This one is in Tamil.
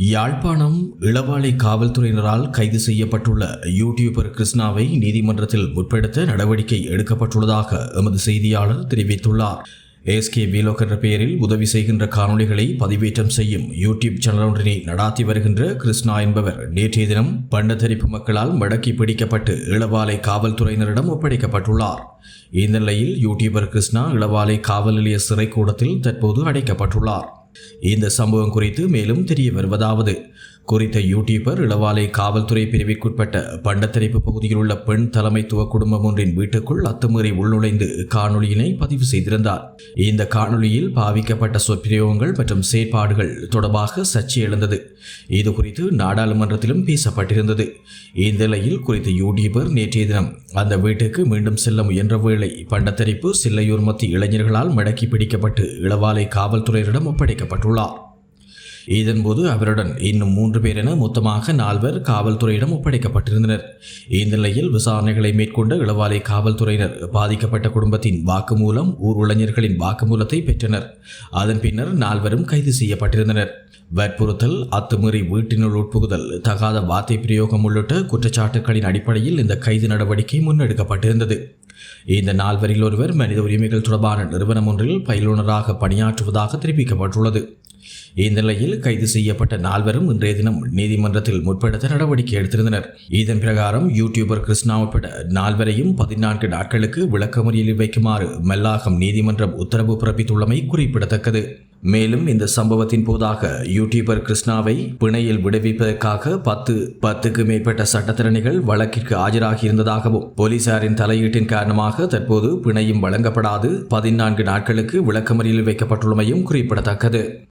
யாழ்ப்பாணம் இளவாலை காவல்துறையினரால் கைது செய்யப்பட்டுள்ள யூடியூபர் கிருஷ்ணாவை நீதிமன்றத்தில் முற்படுத்த நடவடிக்கை எடுக்கப்பட்டுள்ளதாக எமது செய்தியாளர் தெரிவித்துள்ளார். எஸ்கே வீலோக் என்ற பெயரில் உதவி செய்கின்ற காணொலிகளை பதிவேற்றம் செய்யும் யூடியூப் சேனல் ஒன்றினை நடாத்தி வருகின்ற கிருஷ்ணா என்பவர் நேற்றைய தினம் பண்டத்தரிப்பு மக்களால் மடக்கி பிடிக்கப்பட்டு இளவாலை காவல்துறையினரிடம் ஒப்படைக்கப்பட்டுள்ளார். இந்த நிலையில் யூடியூபர் கிருஷ்ணா இளவாலை காவல் நிலைய சிறைக்கூடத்தில் தற்போது அடைக்கப்பட்டுள்ளார். இந்த சம்பவம் குறித்து மேலும் தெரிய வருவதாவது. குறித்த யூடியூபர் இளவாலை காவல்துறை பிரிவிற்குட்பட்ட பண்டத்தரிப்பு பகுதியில் உள்ள பெண் தலைமைத்துவ குடும்பம் ஒன்றின் வீட்டுக்குள் அத்துமீறி உள்நுழைந்து காணொளியினை பதிவு செய்திருந்தார். இந்த காணொளியில் பாவிக்கப்பட்ட சொற்பிரயோகங்கள் மற்றும் செயற்பாடுகள் தொடர்பாக சர்ச்சை எழுந்தது. இது குறித்து நாடாளுமன்றத்திலும் பேசப்பட்டிருந்தது. இந்த நிலையில் குறித்த யூடியூபர் நேற்றைய தினம் அந்த வீட்டுக்கு மீண்டும் செல்ல முயன்ற வேளை பண்டத்தரிப்பு சில்லையூர் மத்திய இளைஞர்களால் மடக்கி பிடிக்கப்பட்டு இளவாலை காவல்துறையினரிடம் ஒப்படைக்கப்பட்டுள்ளார் இதன்போது அவருடன் இன்னும் மூன்று பேர் என மொத்தமாக நால்வர் காவல்துறையிடம் ஒப்படைக்கப்பட்டிருந்தனர். இந்த நிலையில் விசாரணைகளை மேற்கொண்ட இளவாலை காவல்துறையினர் பாதிக்கப்பட்ட குடும்பத்தின் வாக்குமூலம் ஊர் இளைஞர்களின் வாக்குமூலத்தை பெற்றனர். அதன் பின்னர் நால்வரும் கைது செய்யப்பட்டிருந்தனர். வற்புறுத்தல் அத்துமீறி வீட்டினுள் உட்புகுதல் தகாத வார்த்தை பிரயோகம் உள்ளிட்ட குற்றச்சாட்டுகளின் அடிப்படையில் இந்த கைது நடவடிக்கை முன்னெடுக்கப்பட்டிருந்தது. இந்த நால்வரில் ஒருவர் மனித உரிமைகள் தொடர்பான நிறுவனம் ஒன்றில் பயிலுனராக பணியாற்றுவதாக தெரிவிக்கப்பட்டுள்ளது. இந்த நிலையில் கைது செய்யப்பட்ட நால்வரும் இன்றைய தினம் நீதிமன்றத்தில் முற்படுத்த நடவடிக்கை எடுத்திருந்தனர். இதன் பிரகாரம் யூடியூபர் கிருஷ்ணா உட்பட நால்வரையும் பதினான்கு நாட்களுக்கு விளக்கமறியலில் வைக்குமாறு மல்லாகம் நீதிமன்றம் உத்தரவு பிறப்பித்துள்ளமை குறிப்பிடத்தக்கது. மேலும் இந்த சம்பவத்தின் போதாக யூடியூபர் கிருஷ்ணாவை பிணையில் விடுவிப்பதற்காக பத்து பத்துக்கு மேற்பட்ட சட்டத்திறனிகள் வழக்கிற்கு ஆஜராகி இருந்ததாகவும் போலீசாரின் தலையீட்டின் காரணமாக தற்போது பிணையும் வழங்கப்படாது. பதினான்கு நாட்களுக்கு விளக்கமறியலில் வைக்கப்பட்டுள்ளமையும் குறிப்பிடத்தக்கது.